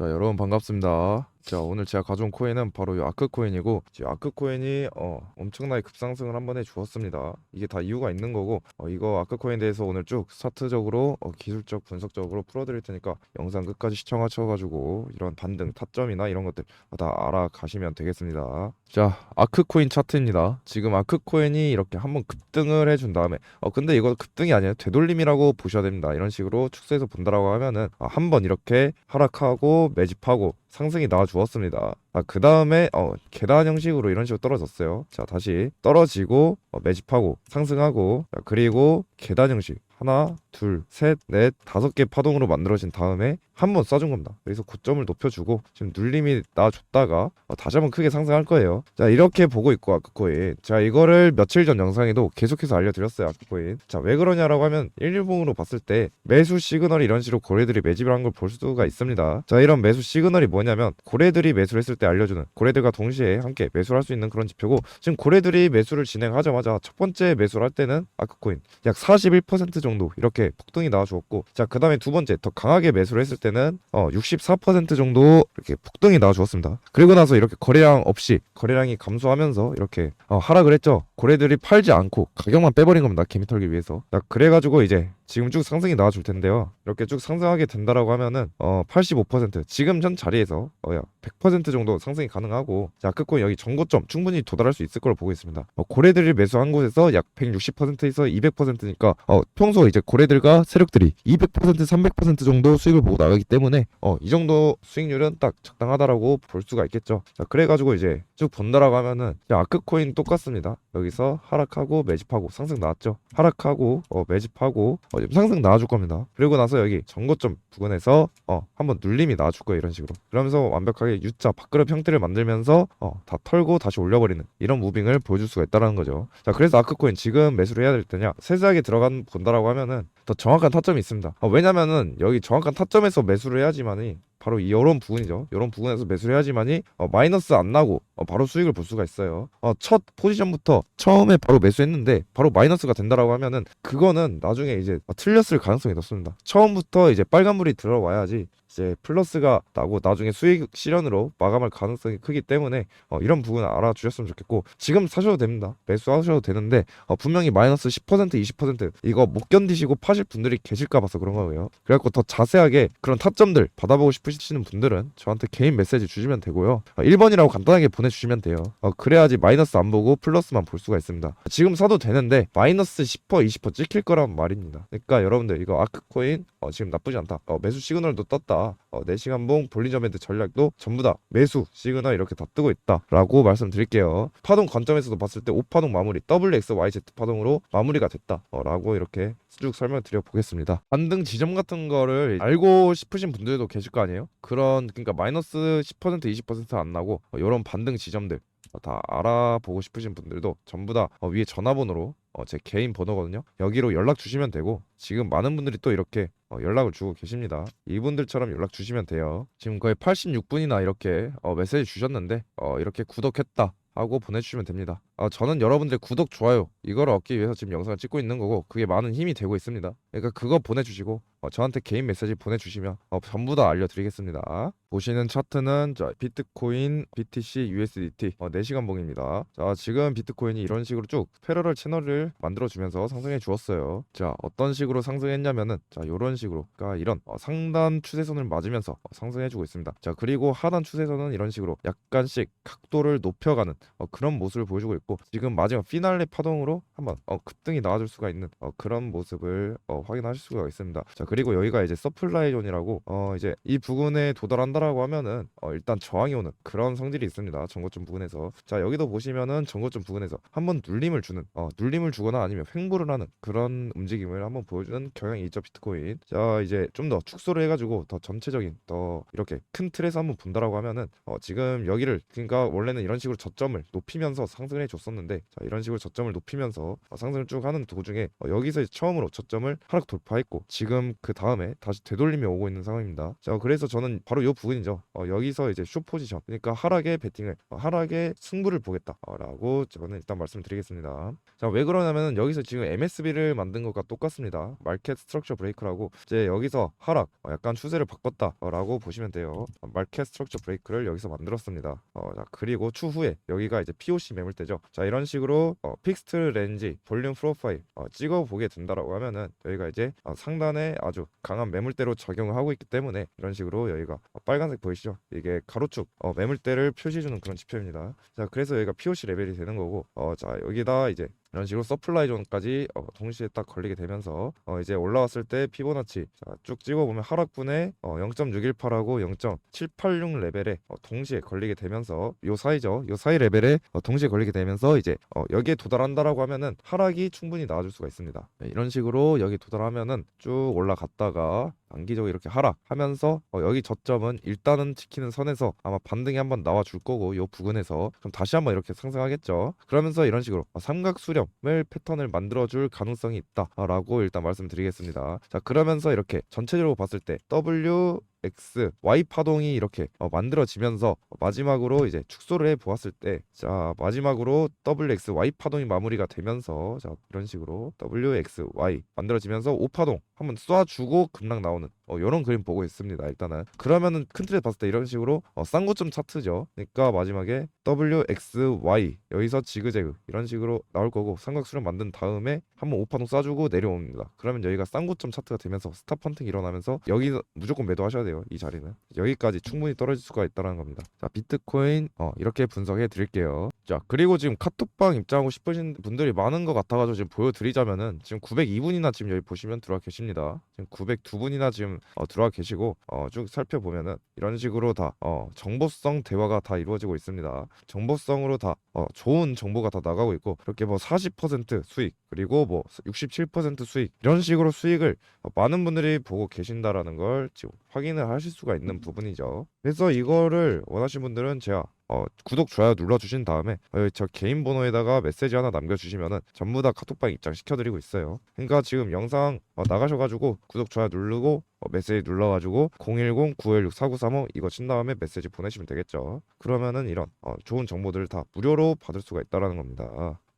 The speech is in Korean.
자 여러분 반갑습니다. 자 오늘 제가 가져온 코인은 바로 이 아크 코인이고 이 아크 코인이 어 엄청나게 급상승을 한번 해주었습니다. 이게 다 이유가 있는 거고 어, 이거 아크 코인 대해서 오늘 쭉 차트적으로 어, 기술적 분석적으로 풀어드릴 테니까 영상 끝까지 시청하셔가지고 이런 반등 타점이나 이런 것들 다 알아가시면 되겠습니다. 자 아크 코인 차트입니다. 지금 아크 코인이 이렇게 한번 급등을 해준 다음에 어 근데 이거 급등이 아니에요. 되돌림이라고 보셔야 됩니다. 이런 식으로 축소해서 본다라고 하면은 아, 한번 이렇게 하락하고 매집하고 상승이 나와 주었습니다. 아, 그 다음에 어, 계단 형식으로 이런 식으로 떨어졌어요. 자, 다시 떨어지고 어, 매집하고 상승하고 자, 그리고 계단 형식 하나, 둘, 셋, 넷, 다섯 개 파동으로 만들어진 다음에 한 번 쏴준 겁니다. 그래서 고점을 높여주고 지금 눌림이 나줬다가 어, 다시 한번 크게 상승할 거예요. 자 이렇게 보고 있고 아크코인. 자 이거를 며칠 전 영상에도 계속해서 알려드렸어요 아크코인. 자 왜 그러냐라고 하면 일일봉으로 봤을 때 매수 시그널이 이런 식으로 고래들이 매집을 한 걸 볼 수가 있습니다. 자 이런 매수 시그널이 뭐냐면 고래들이 매수를 했을 때 알려주는 고래들과 동시에 함께 매수를 할 수 있는 그런 지표고 지금 고래들이 매수를 진행하자마자 첫 번째 매수를 할 때는 아크코인 약 41% 정도 이렇게 폭등이 나와주었고 자 그 다음에 두 번째 더 강하게 매수를 했을 때는 어 64% 정도 이렇게 폭등이 나와주었습니다. 그리고 나서 이렇게 거래량 없이 거래량이 감소하면서 이렇게 어, 하락을 했죠. 고래들이 팔지 않고 가격만 빼버린 겁니다. 개미 털기 위해서. 자 그래가지고 이제 지금 쭉 상승이 나와줄 텐데요. 이렇게 쭉 상승하게 된다라고 하면은 어 85% 지금 현 자리에서 어야 100% 정도 상승이 가능하고 자 끝고 여기 전고점 충분히 도달할 수 있을 걸로 보고 있습니다. 어, 고래들이 매수한 곳에서 약 160%에서 200%니까 어 평소 이제 고래들과 세력들이 200% 300% 정도 수익을 보고 나가기 때문에 어 이 정도 수익률은 딱 적당하다라고 볼 수가 있겠죠. 자 그래가지고 이제 쭉 본다라고 하면은 아크코인 똑같습니다. 여기서 하락하고 매집하고 상승 나왔죠. 하락하고 어 매집하고 어 지금 상승 나와줄 겁니다. 그리고 나서 여기 전고점 부근에서 어 한번 눌림이 나와줄 거예요 이런 식으로. 그러면서 완벽하게 U자 밥그릇 형태를 만들면서 어 다 털고 다시 올려버리는 이런 무빙을 보여줄 수가 있다라는 거죠. 자 그래서 아크코인 지금 매수를 해야 될 때냐 세세하게 들어간 본다라고 하면은 더 정확한 타점이 있습니다. 어, 왜냐면은 여기 정확한 타점에서 매수를 해야지만이 바로 이런 부분이죠. 이런 부분에서 매수를 해야지만이 어, 마이너스 안 나고 어, 바로 수익을 볼 수가 있어요. 어, 첫 포지션부터 처음에 바로 매수했는데 바로 마이너스가 된다라고 하면은 그거는 나중에 이제 어, 틀렸을 가능성이 높습니다. 처음부터 이제 빨간불이 들어와야지 이제 플러스가 나고 나중에 수익 실현으로 마감할 가능성이 크기 때문에 어, 이런 부분 알아주셨으면 좋겠고 지금 사셔도 됩니다. 매수하셔도 되는데 어, 분명히 마이너스 10% 20% 이거 못 견디시고 파실 분들이 계실까 봐서 그런 거예요. 그래갖고 더 자세하게 그런 타점들 받아보고 싶으시는 분들은 저한테 개인 메시지 주시면 되고요. 어, 1번이라고 간단하게 보내주시면 돼요. 어, 그래야지 마이너스 안 보고 플러스만 볼 수가 있습니다. 지금 사도 되는데 마이너스 10% 20% 찍힐 거란 말입니다. 그러니까 여러분들 이거 아크코인 어, 지금 나쁘지 않다. 어, 매수 시그널도 떴다. 어, 4시간봉 볼리저밴드 전략도 전부 다 매수 시그널 이렇게 다 뜨고 있다라고 말씀드릴게요. 파동 관점에서도 봤을 때 5파동 마무리 WXYZ 파동으로 마무리가 됐다. 어, 라고 이렇게 쭉 설명드려 보겠습니다. 반등 지점 같은 거를 알고 싶으신 분들도 계실 거 아니에요? 그런 그러니까 마이너스 10% 20%안 나고 어, 이런 반등 지점들 어, 다 알아보고 싶으신 분들도 전부 다 어, 위에 전화번호로 어, 제 개인 번호거든요. 여기로 연락 주시면 되고 지금 많은 분들이 또 이렇게 어, 연락을 주고 계십니다. 이분들처럼 연락 주시면 돼요. 지금 거의 86분이나 이렇게 어, 메시지 주셨는데 어, 이렇게 구독했다. 하고 보내주시면 됩니다. 어, 저는 여러분들의 구독, 좋아요 이거를 얻기 위해서 지금 영상을 찍고 있는 거고 그게 많은 힘이 되고 있습니다. 그러니까 그거 보내주시고 어, 저한테 개인 메시지 보내주시면 어, 전부 다 알려드리겠습니다. 보시는 차트는 자, 비트코인, BTC, USDT 어, 4시간 봉입니다. 자 지금 비트코인이 이런 식으로 쭉 패러럴 채널을 만들어주면서 상승해 주었어요. 자 어떤 식으로 상승했냐면은 자 이런 식으로 그러니까 이런 어, 상단 추세선을 맞으면서 어, 상승해 주고 있습니다. 자 그리고 하단 추세선은 이런 식으로 약간씩 각도를 높여가는 어, 그런 모습을 보여주고 있고 지금 마지막 피날레 파동으로 한번 어, 급등이 나와줄 수가 있는 어, 그런 모습을 어, 확인하실 수가 있습니다. 자 그리고 여기가 이제 서플라이 존이라고 어, 이제 이 부근에 도달한다라고 하면은 어, 일단 저항이 오는 그런 성질이 있습니다. 전고점 부근에서 자 여기도 보시면은 전고점 부근에서 한번 눌림을 주는 어, 눌림을 주거나 아니면 횡보를 하는 그런 움직임을 한번 보여주는 경향이 있죠 비트코인. 자 이제 좀 더 축소를 해가지고 더 전체적인 더 이렇게 큰 틀에서 한번 본다라고 하면은 어, 지금 여기를 그러니까 원래는 이런 식으로 저점을 높이면서 상승을 해줬었는데 자 이런 식으로 저점을 높이면서 어, 상승을 쭉 하는 도중에 어, 여기서 처음으로 저점을 하락 돌파했고 지금 그 다음에 다시 되돌림이 오고 있는 상황입니다. 자 그래서 저는 바로 이 부분이죠. 어, 여기서 이제 쇼 포지션 그러니까 하락의 베팅을 어, 하락의 승부를 보겠다라고 저는 일단 말씀드리겠습니다. 자 왜 그러냐면 여기서 지금 MSB를 만든 것과 똑같습니다. 마켓 스트럭처 브레이크라고 이제 여기서 하락 어, 약간 추세를 바꿨다라고 보시면 돼요. 어, 마켓 스트럭처 브레이크를 여기서 만들었습니다. 어, 자 그리고 추후에 여기가 이제 POC 매물대죠. 자 이런 식으로 어, 픽스트 렌지 볼륨 프로파일 어, 찍어 보게 된다라고 하면은 여기가 이제 어, 상단에 아주 강한 매물대로 적용을 하고 있기 때문에 이런 식으로 여기가 어, 빨간색 보이시죠? 이게 가로축 어, 매물대를 표시해주는 그런 지표입니다. 자 그래서 여기가 POC 레벨이 되는 거고 어, 자 여기다 이제 이런 식으로 서플라이 존까지 어, 동시에 딱 걸리게 되면서 어, 이제 올라왔을 때 피보나치 자, 쭉 찍어보면 하락분에 어, 0.618하고 0.786 레벨에 어, 동시에 걸리게 되면서 요 사이죠. 요 사이 레벨에 어, 동시에 걸리게 되면서 이제 어, 여기에 도달한다라고 하면은 하락이 충분히 나와줄 수가 있습니다. 네, 이런 식으로 여기 도달하면은 쭉 올라갔다가 단기적으로 이렇게 하락하면서 어, 여기 저점은 일단은 지키는 선에서 아마 반등이 한번 나와 줄 거고 요 부근에서 그럼 다시 한번 이렇게 상승하겠죠. 그러면서 이런 식으로 어, 삼각 수렴을 패턴을 만들어 줄 가능성이 있다라고 일단 말씀드리겠습니다. 자, 그러면서 이렇게 전체적으로 봤을 때 W X, Y 파동이 이렇게 어, 만들어지면서 어, 마지막으로 이제 축소를 해 보았을 때, 자 마지막으로 W X, Y 파동이 마무리가 되면서 자 이런 식으로 W X, Y 만들어지면서 O 파동 한번 쏴주고 급락 나오는 어, 이런 그림 보고 있습니다. 일단은 그러면은 큰 틀에 봤을 때 이런 식으로 어, 쌍고점 차트죠. 그러니까 마지막에 W X, Y 여기서 지그재그 이런 식으로 나올 거고 삼각수렴 만든 다음에 한번 O 파동 쏴주고 내려옵니다. 그러면 여기가 쌍고점 차트가 되면서 스탑 펀팅 일어나면서 여기 무조건 매도하셔야 돼요. 이 자리는 여기까지 충분히 떨어질 수가 있다는 겁니다. 자 비트코인 어, 이렇게 분석해 드릴게요. 자 그리고 지금 카톡방 입장하고 싶으신 분들이 많은 것 같아가지고 지금 보여드리자면은 지금 902분이나 지금 여기 보시면 들어와 계십니다. 지금 902분이나 지금 어, 들어와 계시고 어, 쭉 살펴보면은 이런 식으로 다 어, 정보성 대화가 다 이루어지고 있습니다. 정보성으로 다 어, 좋은 정보가 다 나가고 있고 그렇게 뭐 40% 수익 그리고 뭐 67% 수익 이런 식으로 수익을 어, 많은 분들이 보고 계신다라는 걸 지금 확인을 하실 수가 있는 부분이죠. 그래서 이거를 원하시는 분들은 제가 어, 구독 좋아요 눌러주신 다음에 어, 저 개인 번호에다가 메시지 하나 남겨주시면은 전부 다 카톡방 입장 시켜드리고 있어요. 그러니까 지금 영상 어, 나가셔가지고 구독 좋아요 누르고 어, 메시지 눌러가지고 010-916-4935 이거 친 다음에 메시지 보내시면 되겠죠. 그러면은 이런 어, 좋은 정보들을 다 무료로 받을 수가 있다라는 겁니다.